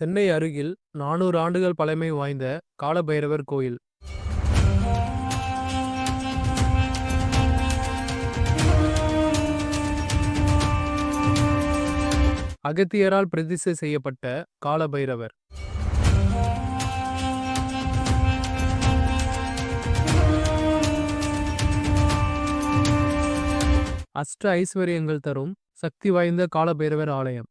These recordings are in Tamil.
சென்னை அருகில் நானூறு ஆண்டுகள் பழமை வாய்ந்த காலபைரவர் கோயில். அகத்தியரால் பிரதிஷ்டை செய்யப்பட்ட காலபைரவர். அஷ்ட ஐஸ்வர்யங்கள் தரும் சக்தி வாய்ந்த காலபைரவர் ஆலயம்.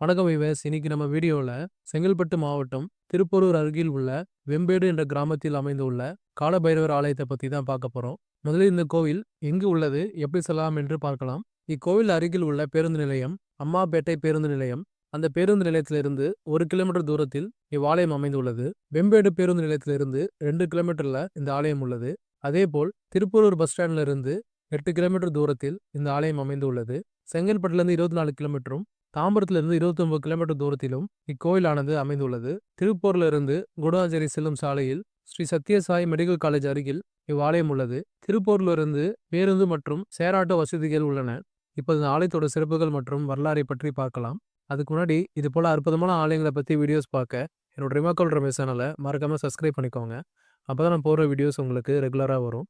வணக்கம் விவேஸ் இன்னைக்கு நம்ம வீடியோவில் செங்கல்பட்டு மாவட்டம் திருப்பூரூர் அருகில் உள்ள வெம்பேடு என்ற கிராமத்தில் அமைந்துள்ள காலபைரவர் ஆலயத்தை பற்றி தான் பார்க்க போகிறோம் முதலில் இந்த கோவில் எங்கு உள்ளது எப்படி செல்லலாம் என்று பார்க்கலாம். இக்கோவில் அருகில் உள்ள பேருந்து நிலையம் அம்மாபேட்டை பேருந்து நிலையம். அந்த பேருந்து நிலையத்திலிருந்து ஒரு கிலோமீட்டர் தூரத்தில் இவ்வாலயம் அமைந்துள்ளது. வெம்பேடு பேருந்து நிலையத்திலிருந்து ரெண்டு கிலோமீட்டரில் இந்த ஆலயம் உள்ளது. அதேபோல் திருப்பூரூர் பஸ் ஸ்டாண்டிலிருந்து எட்டு கிலோமீட்டர் தூரத்தில் இந்த ஆலயம் அமைந்துள்ளது. செங்கல்பட்டுலேருந்து இருபத்தி நாலு கிலோமீட்டரும் தாம்பரத்திலிருந்து இருபத்தொன்பது கிலோமீட்டர் தூரத்திலும் இக்கோயிலானது அமைந்துள்ளது. திருப்பூர்ல இருந்து குடாஞ்சேரி செல்லும் சாலையில் ஸ்ரீ சத்யசாய் மெடிக்கல் காலேஜ் அருகில் இவ்வாலயம் உள்ளது. திருப்பூர்ல இருந்து பேருந்து மற்றும் சேராட்டோ வசதிகள் உள்ளன. இப்போ இந்த ஆலயத்தோட சிறப்புகள் மற்றும் வரலாறை பற்றி பார்க்கலாம். அதுக்கு முன்னாடி இது போல அற்புதமான ஆலயங்களை பற்றி வீடியோஸ் பார்க்க என்னோட ரிமாக்கல் ரமேஷ் சேனலை மறக்காம சப்ஸ்கிரைப் பண்ணிக்கோங்க. அப்போ தான் நான் போடுற வீடியோஸ் உங்களுக்கு ரெகுலராக வரும்.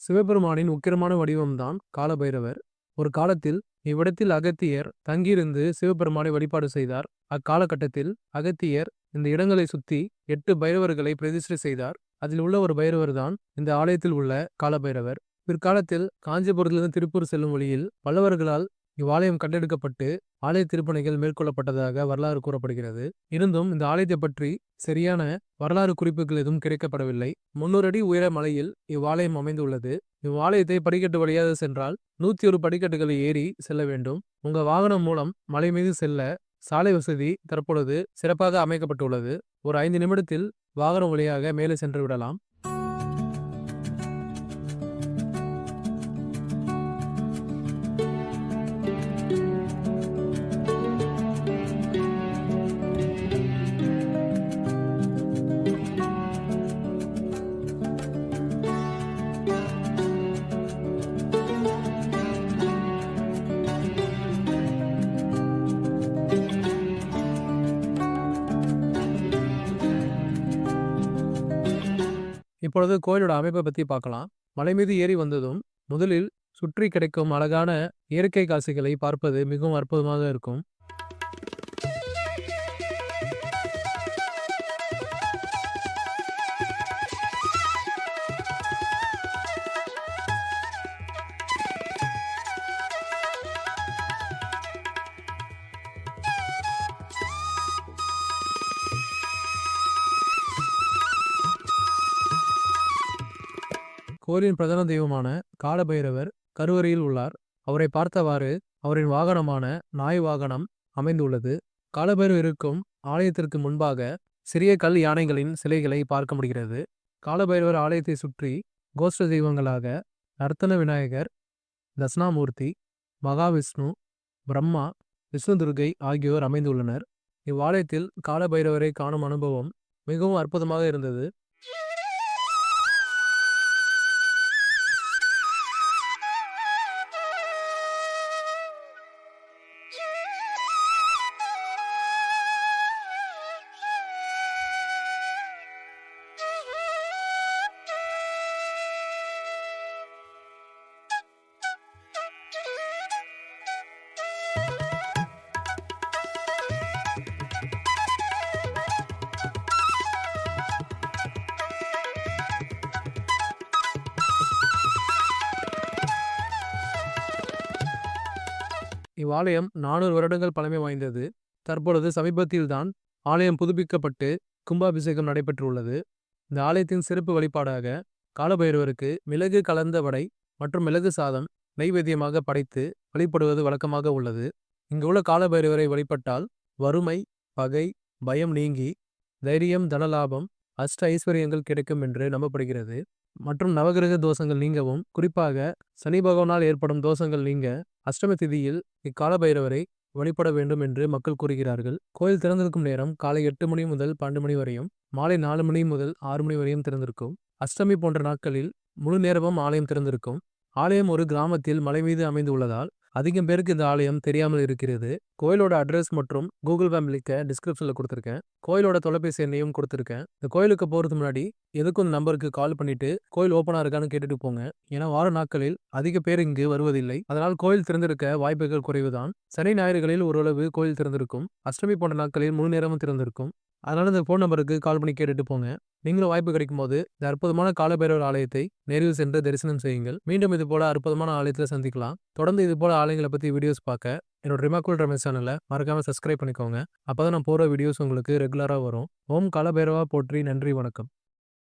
சிவபெருமானின் உக்கிரமான வடிவம்தான் காலபைரவர். ஒரு காலத்தில் இவ்விடத்தில் அகத்தியர் தங்கியிருந்து சிவபெருமானை வழிபாடு செய்தார். அக்காலகட்டத்தில் அகத்தியர் இந்த இடங்களை சுத்தி எட்டு பைரவர்களை பிரதிஷ்டை செய்தார். அதில் உள்ள ஒரு பைரவர் தான் இந்த ஆலயத்தில் உள்ள காலபைரவர். பிற்காலத்தில் காஞ்சிபுரத்திலிருந்து திருப்பூர் செல்லும் வழியில் பல்லவர்களால் இவ்வாலயம் கண்டெடுக்கப்பட்டு ஆலய திருப்பணிகள் மேற்கொள்ளப்பட்டதாக வரலாறு கூறப்படுகிறது. இருந்தும் இந்த ஆலயத்தை பற்றி சரியான வரலாறு குறிப்புகள் எதுவும் கிடைக்கப்படவில்லை. முன்னூறு அடி உயர மலையில் இவ்வாலயம் அமைந்துள்ளது. இவ்வாலயத்தை படிக்கட்டு வழியாக சென்றால் நூத்தி ஒரு படிக்கட்டுகளை ஏறி செல்ல வேண்டும். உங்க வாகனம் மூலம் மலை மீது செல்ல சாலை வசதி தற்பொழுது சிறப்பாக அமைக்கப்பட்டுள்ளது. ஒரு ஐந்து நிமிடத்தில் வாகனம் வழியாக மேலே சென்று விடலாம். இப்பொழுது கோயிலோட அமைப்பை பற்றி பார்க்கலாம். மலை மீது ஏறி வந்ததும் முதலில் சுற்றி கிடைக்கும் அழகான இயற்கை காட்சிகளை பார்ப்பது மிகவும் அற்புதமாக இருக்கும். கோயிலின் பிரதான தெய்வமான காலபைரவர் கருவறையில் உள்ளார். அவரை பார்த்தவாறு அவரின் வாகனமான நாய் வாகனம் அமைந்துள்ளது. காலபைரவர் இருக்கும் ஆலயத்திற்கு முன்பாக சிறிய கல் யானைகளின் சிலைகளை பார்க்க முடிகிறது. காலபைரவர் ஆலயத்தை சுற்றி கோஷ்ட தெய்வங்களாக நர்த்தன விநாயகர் தட்சிணாமூர்த்தி மகாவிஷ்ணு பிரம்மா விஷ்ணு துர்கை ஆகியோர் அமைந்துள்ளனர். இவ்வாலயத்தில் காலபைரவரை காணும் அனுபவம் மிகவும் அற்புதமாக இருந்தது. இவ்வாலயம் நானூறு வருடங்கள் பழமை வாய்ந்தது. தற்பொழுது சமீபத்தில்தான் ஆலயம் புதுப்பிக்கப்பட்டு கும்பாபிஷேகம் நடைபெற்றுள்ளது. இந்த ஆலயத்தின் சிறப்பு வழிபாடாக காலபைரவருக்கு மிளகு கலந்த வடை மற்றும் மிளகு சாதம் நைவேத்தியமாக படைத்து வழிபடுவது வழக்கமாக உள்ளது. இங்குள்ள காலபைரவரை வழிபட்டால் வறுமை பகை பயம் நீங்கி தைரியம் தனலாபம் அஷ்ட ஐஸ்வர்யங்கள் கிடைக்கும் என்று நம்பப்படுகிறது. மற்றும் நவகிரக தோஷங்கள் நீங்கவும் குறிப்பாக சனி பகவானால் ஏற்படும் தோஷங்கள் நீங்க அஷ்டமி திதியில் இக்காலபைரவரை வழிபட வேண்டும் என்று மக்கள் கூறுகிறார்கள். கோயில் திறந்திருக்கும் நேரம் காலை எட்டு மணி முதல் பன்னெண்டு மணி வரையும் மாலை நாலு மணி முதல் ஆறு மணி வரையும் திறந்திருக்கும். அஷ்டமி போன்ற நாட்களில் முழு நேரமும் ஆலயம் திறந்திருக்கும். ஆலயம் ஒரு கிராமத்தில் மலை மீது அமைந்து உள்ளதால் அதிகம் பேருக்கு இந்த ஆலயம் தெரியாமல் இருக்கிறது. கோயிலோட அட்ரஸ் மற்றும் கூகுள் மேம் லிங்கை டிஸ்கிரிப்ஷனில் கொடுத்துருக்கேன். கோயிலோட தொலைபேசி எண்ணையும் கொடுத்துருக்கேன். இந்த கோயிலுக்கு போகிறது முன்னாடி எதுக்கும் இந்த நம்பருக்கு கால் பண்ணிட்டு கோயில் ஓப்பனாக இருக்கான்னு கேட்டுட்டு போங்க. ஏன்னா வார நாட்களில் அதிக பேர் இங்கு வருவதில்லை. அதனால் கோயில் திறந்திருக்க வாய்ப்புகள் குறைவுதான். சனி ஞாயிறுகளில் ஓரளவு கோயில் திறந்திருக்கும். அஷ்டமி போன்ற நாட்களில் முழு நேரமும் திறந்திருக்கும். அதனால் இந்த ஃபோன் நம்பருக்கு கால் பண்ணி கேட்டுட்டு போங்க. நீங்களும் வாய்ப்பு கிடைக்கும் போது இந்த அற்புதமான காலபைரவர் ஆலயத்தை நேரில் சென்று தரிசனம் செய்யுங்கள். மீண்டும் இது போல அற்புதமான ஆலயத்தில் சந்திக்கலாம். தொடர்ந்து இது போல ஆலயங்களை பற்றி வீடியோஸ் பார்க்க என்னோட ரிமாக்குல் ரமேஷ் சேனலை மறக்காம சப்ஸ்கிரைப் பண்ணிக்கோங்க. அப்பதான் நான் போகிற வீடியோஸ் உங்களுக்கு ரெகுலராக வரும். ஓம் காலபைரவா போற்றி. நன்றி. வணக்கம்.